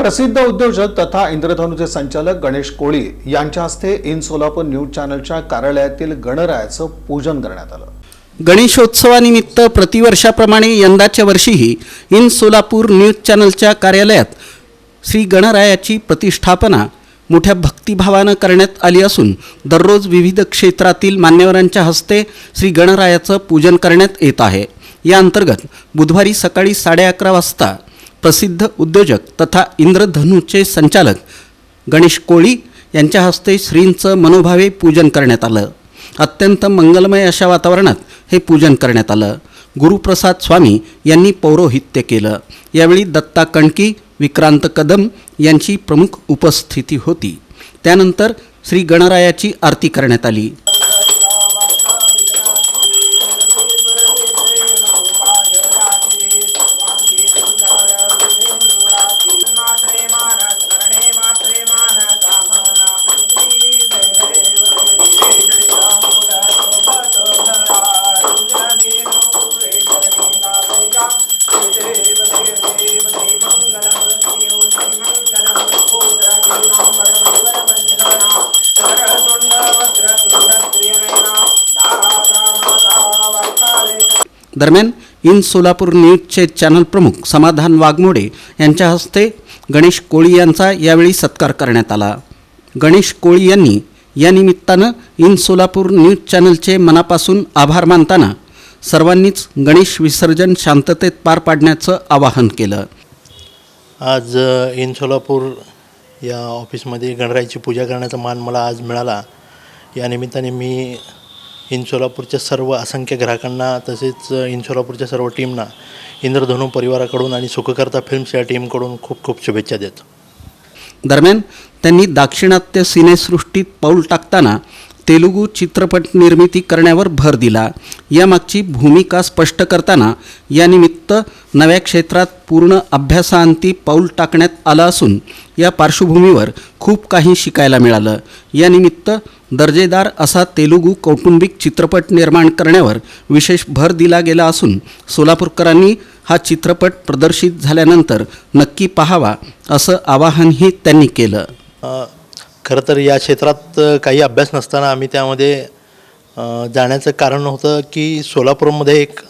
प्रसिद्ध उद्योजक तथा इंद्रधनुचे संचालक गणेश कोळी यांच्या हस्ते इन सोलापूर न्यूज चॅनलच्या कार्यालयातील गणरायाचं पूजन करण्यात आलं. गणेशोत्सवानिमित्त प्रतिवर्षाप्रमाणे यंदाच्या वर्षीही इन सोलापूर न्यूज चॅनलच्या कार्यालयात श्री गणरायाची प्रतिष्ठापना मोठ्या भक्तिभावानं करण्यात आली असून दररोज विविध क्षेत्रातील मान्यवरांच्या हस्ते श्री गणरायाचं पूजन करण्यात येत आहे. या अंतर्गत बुधवारी सकाळी साडे अकरा वाजता प्रसिद्ध उद्योजक तथा इंद्रधनुचे संचालक गणेश कोळी यांच्या हस्ते श्रींचं मनोभावे पूजन करण्यात आलं. अत्यंत मंगलमय अशा वातावरणात हे पूजन करण्यात आलं. गुरुप्रसाद स्वामी यांनी पौरोहित्य केलं. यावेळी दत्ता कणकी विक्रांत कदम यांची प्रमुख उपस्थिती होती. त्यानंतर श्री गणरायाची आरती करण्यात आली. दरम्यान इन सोलापूर न्यूजचे चॅनल प्रमुख समाधान वाघमोडे यांच्या हस्ते गणेश कोळी यांचा यावेळी सत्कार करण्यात आला. गणेश कोळी यांनी या निमित्तानं इन सोलापूर न्यूज चॅनलचे मनापासून आभार मानताना सर्वांनीच गणेश विसर्जन शांततेत पार पाडण्याचं आवाहन केलं. आज इन सोलापूर या ऑफिसमध्ये गणरायाची पूजा करण्याचा मान मला आज मिळाला. या निमित्ताने मी इन्सोलापूरच्या सर्व असंख्य ग्राहकांना तसेच इंसोलापूरच्या सर्व टीमना इंद्रधनु परिवाराकडून आणि सुखकर्ता फिल्म्स या टीमकडून खूप खूप शुभेच्छा देतो. दरम्यान त्यांनी दाक्षिणात्य सिनेसृष्टीत पाऊल टाकताना तेलुगू चित्रपट निर्मिती करण्यावर भर दिला. यामागची भूमिका स्पष्ट करताना यानिमित्त नव्या क्षेत्रात पूर्ण अभ्यासाअंती पाऊल टाकण्यात आलं असून या पार्श्वभूमीवर खूप काही शिकायला मिळालं. यानिमित्त दर्जेदार असा तेलुगू कौटुंबिक चित्रपट निर्माण करण्यावर विशेष भर दिला गेला असून सोलापूरकरांनी हा चित्रपट प्रदर्शित झाल्यानंतर नक्की पाहावा असं आवाहनही त्यांनी केलं. खरं तर या क्षेत्रात काही अभ्यास नसताना आम्ही त्यामध्ये जाण्याचं कारण होतं की सोलापूरमध्ये एक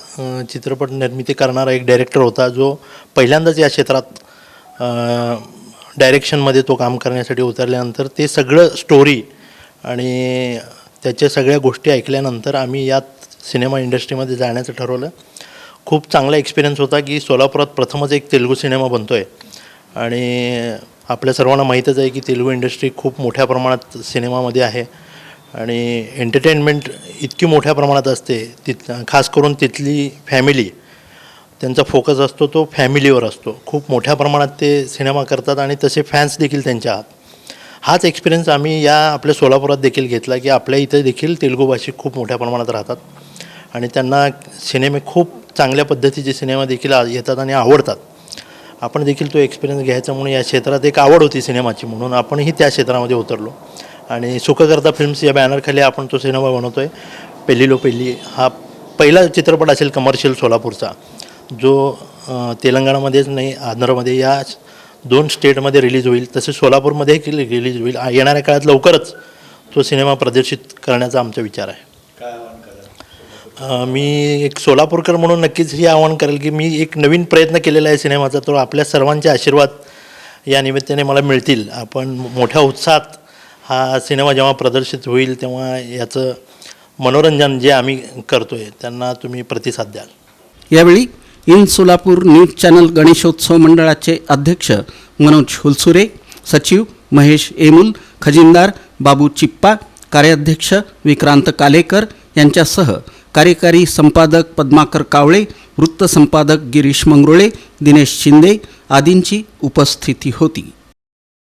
चित्रपट निर्मिती करणारा एक डायरेक्टर होता जो पहिल्यांदाच या क्षेत्रात डायरेक्शनमध्ये तो काम करण्यासाठी उतरल्यानंतर ते सगळं स्टोरी आणि त्याच्या सगळ्या गोष्टी ऐकल्यानंतर आम्ही यात सिनेमा इंडस्ट्रीमध्ये जाण्याचं ठरवलं. खूप चांगला एक्सपिरियन्स होता की सोलापुरात प्रथमच एक तेलुगू सिनेमा बनतो आहे आणि आपल्या सर्वांना माहीतच आहे की तेलुगू इंडस्ट्री खूप मोठ्या प्रमाणात सिनेमामध्ये आहे. आणि एंटरटेनमेंट इतकी मोठ्या प्रमाणात असते तिथ खास करून तिथली फॅमिली त्यांचा फोकस असतो तो फॅमिलीवर असतो. खूप मोठ्या प्रमाणात ते सिनेमा करतात आणि तसे फॅन्स देखील त्यांच्या आहात. हाच एक्सपिरियन्स आम्ही या आपल्या सोलापुरात देखील घेतला की आपल्या इथे देखील तेलुगू भाषिक खूप मोठ्या प्रमाणात राहतात. आणि त्यांना सिनेमे खूप चांगल्या पद्धतीचे सिनेमा देखील येतात आणि आवडतात. आपण देखील तो एक्सपिरियन्स घ्यायचा म्हणून या क्षेत्रात एक आवड होती सिनेमाची म्हणून आपणही त्या क्षेत्रामध्ये उतरलो. आणि सुखकर्ता फिल्म्स या बॅनरखाली आपण तो सिनेमा बनवतो आहे पेल्लीलो पेल्ली हा पहिला चित्रपट असेल कमर्शियल सोलापूरचा. जो तेलंगणामध्येच नाही आंध्रमध्ये या दोन स्टेटमध्ये रिलीज होईल तसे सोलापूरमध्ये रिलीज होईल. येणाऱ्या काळात लवकरच तो सिनेमा प्रदर्शित करण्याचा आमचा विचार आहे. मी एक सोलापूरकर म्हणून नक्कीच हे आवाहन करेल की मी एक नवीन प्रयत्न केलेला आहे सिनेमाचा तो आपल्या सर्वांचे आशीर्वाद या निमित्ताने मला मिळतील. आपण मोठ्या उत्साहात हा सिनेमा जेव्हा प्रदर्शित होईल तेव्हा याचं मनोरंजन जे आम्ही करतो आहे त्यांना तुम्ही प्रतिसाद द्याल. यावेळी in Solapur news channel Ganeshotsav मंडळाचे अध्यक्ष मनोज हुलसुरे सचिव महेश एमुल खजिनदार बाबू चिप्पा कार्याध्यक्ष विक्रांत कालेकर यांच्यासह कार्यकारी संपादक पद्माकर कावळे वृत्तसंपादक गिरीश मंगरुळे दिनेश शिंदे आदींची उपस्थिती होती.